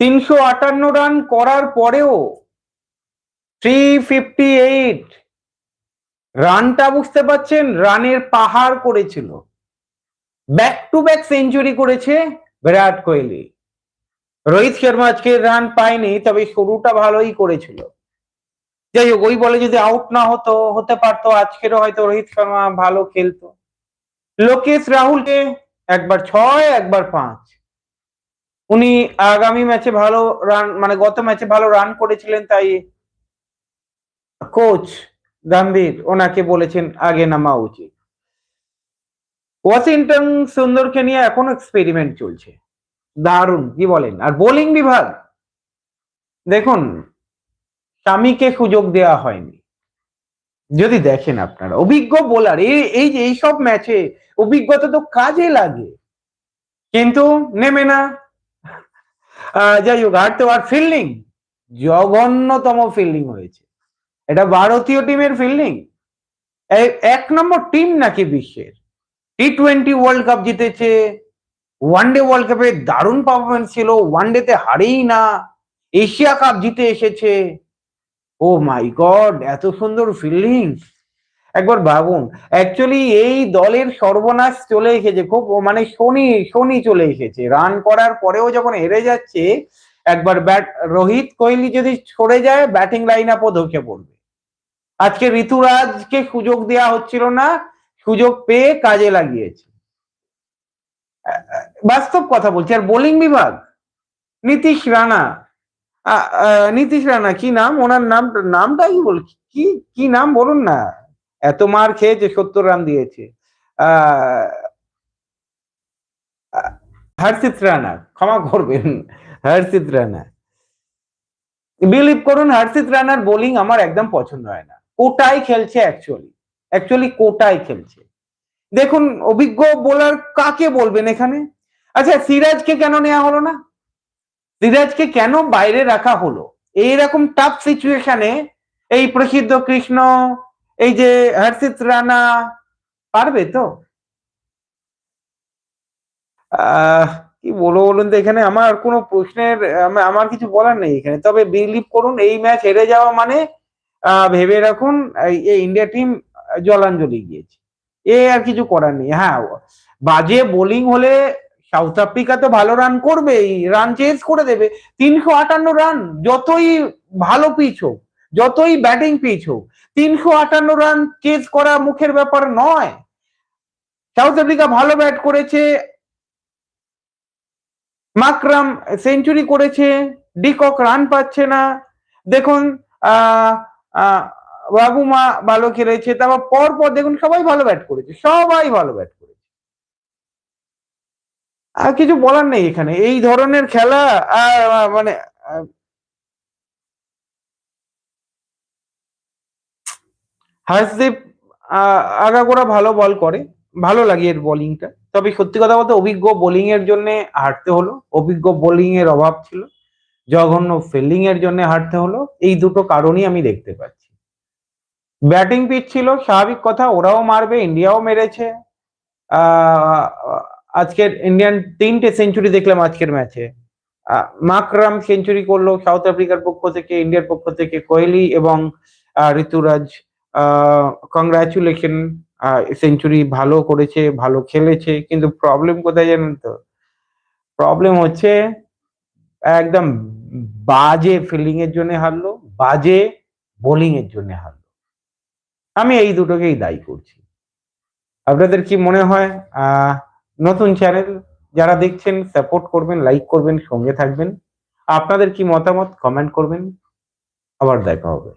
তিনশো আটান্ন রান করার পরেও থ্রি ফিফটি এইট রানটা বুঝতে পারছেন, রানের পাহাড় করেছিল। ব্যাক টু ব্যাক সেঞ্চুরি করেছে বিরাট কোহলি। রোহিত শর্মা আজকে রান পায়নি, তবে শুরুটা ভালোই করেছিল। যাই হোক, ওই বলে যদি আউট না হতো, হতে পারতো, আজকেরও হয়তো রোহিত শর্মা ভালো খেলতো। লোকেশ রাহুলকে একবার ছয়, একবার পাঁচ। উনি আগামী ম্যাচে ভালো রান মানে গত ম্যাচে ভালো রান করেছিলেন তাই কোচ গম্ভীর ওনাকে বলেছেন আগে নামা উচিত। ওয়াশিংটন সুন্দরকে নিয়ে এখনও এক্সপেরিমেন্ট চলছে। দারুণ, কি বলেন? আর বোলিং বিভাগ, দেখুন, স্বামীকে সুযোগ দেওয়া হয়নি। যদি দেখেন আপনারা, অভিজ্ঞ বোলার এই এই যে এইসব ম্যাচে অভিজ্ঞতা তো কাজে লাগে। কিন্তু নেমে না। যাই হোক, আর তো আর ফিল্ডিং জঘন্যতম ফিল্ডিং হয়েছে। এটা ভারতীয় টিমের ফিল্ডিং এক নম্বর টিম নাকি বিশ্বের। টি টোয়েন্টি ওয়ার্ল্ড কাপ জিতেছে। ওয়ান ডে ওয়ার্ল্ড কাপে দারুণ পারফরমেন্স ছিল। ওয়ানডেতে হারেই না। এশিয়া কাপ জিতে এসেছে। ও মাই গড এত সুন্দর ফিল্ডিং একবার ভাবুন। অ্যাকচুয়ালি এই দলের সর্বনাশ চলে এসেছে, খুব মানে শনি শনি চলে এসেছে। রান করার পরেও যখন হেরে যাচ্ছে, একবার ব্যাট রোহিত কোহলি যদি সরে যায় ব্যাটিং লাইন আপও ধসে পড়বে। আজকে ঋতুরাজকে সুযোগ দেওয়া হচ্ছিল না, সুযোগ পেয়ে কাজে লাগিয়েছে। বাস্তব কথা বলছি, আর বোলিং বিভাগ, নীতিশ রানা নীতিশ রানা, কি নাম? ওনার নাম নামটাই বল, কি কি নাম বলুন না। এত মার খেয়েছে সত্তর রান দিয়েছে। হর্ষিত রানা, ক্ষমা করবেন হর্ষিত রানা। বিলিভ করুন হর্ষিত রানার বোলিং আমার একদম পছন্দ হয় না। কোটায় খেলছে অ্যাকচুয়ালি অ্যাকচুয়ালি কোটায় খেলছে। দেখুন, অভিজ্ঞ বোলার কাকে বলবেন এখানে? আচ্ছা সিরাজকে কেন নেওয়া হলো না? সিরাজকে কেন বাইরে রাখা হলো? এইরকম টাফ সিচুয়েশনে এই প্রসিদ্ধ কৃষ্ণ এই যে হর্ষিত রানা পারবে তো? কি বলব বলুন তো, এখানে আমার কোনো প্রশ্নের আমার কিছু বলার নেই এখানে। তবে বিলিভ করুন, এই ম্যাচ হেরে যাওয়া মানে ভেবে রাখুন, এই- ইন্ডিয়া টিম জলাঞ্জলি গিয়েছে। এ আর কিছু করার নেই। হ্যাঁ বাজে বোলিং হলে সাউথ আফ্রিকা তো ভালো রান করবেই রান চেঞ্জ করে দেবে। তিনশো আটান্ন রান যতই ভালো পিচ হোক, যতই ব্যাটিং পিচ হোক তিনশো আটান্ন রান চেঞ্জ করা মুখের ব্যাপার নয়। সাউথ আফ্রিকা ভালো ব্যাট করেছে। মাকরাম সেঞ্চুরি করেছে। ডিকক রান পাচ্ছে না। দেখুন বাবুমা ভালো খেলেছে। তারপর পর পর দেখুন সবাই ভালো ব্যাট করেছে। সবাই ভালো ব্যাট করেছে। আর কিছু বলার নেই এখানে। এই ধরনের খেলা আহ, মানে হার্ষদীপ আগাগোড়া ভালো বল করে, ভালো লাগে এর বোলিংটা। তবে সত্যি কথা বলতে অভিজ্ঞ বোলিং এর জন্য হারতে হলো, অভিজ্ঞ বোলিং এর অভাব ছিল, জঘন্য ফিল্ডিং এর জন্য হারতে হলো, এই দুটো কারণই আমি দেখতে পাচ্ছি। ব্যাটিং পিচ ছিল, স্বাভাবিক কথা, ওরাও মারবে, ইন্ডিয়াও মেরেছে। আজকের ইন্ডিয়ান তিনটে সেঞ্চুরি দেখলাম আজকের ম্যাচে। মাকরাম সেঞ্চুরি করল সাউথ আফ্রিকার পক্ষ থেকে, ইন্ডিয়ার পক্ষ থেকে কোহলি এবং ঋতুরাজ কংগ্রাচুলেশন সেঞ্চুরি ভালো করেছে, ভালো খেলেছে, কিন্তু প্রবলেম কোথায় জানেন তো? প্রবলেম হচ্ছে একদম বাজে ফিল্ডিং এর জন্য হারলো, বাজে বোলিং এর জন্য হারলো। আমি এই দুটোকেই দায়ী করছি। আপনাদের কি মনে হয়? নতুন চ্যানেল যারা দেখছেন সাপোর্ট করবেন লাইক করবেন, সঙ্গে থাকবেন। আপনাদের কি মতামত? কমেন্ট করবেন। আবার দেখা হবে।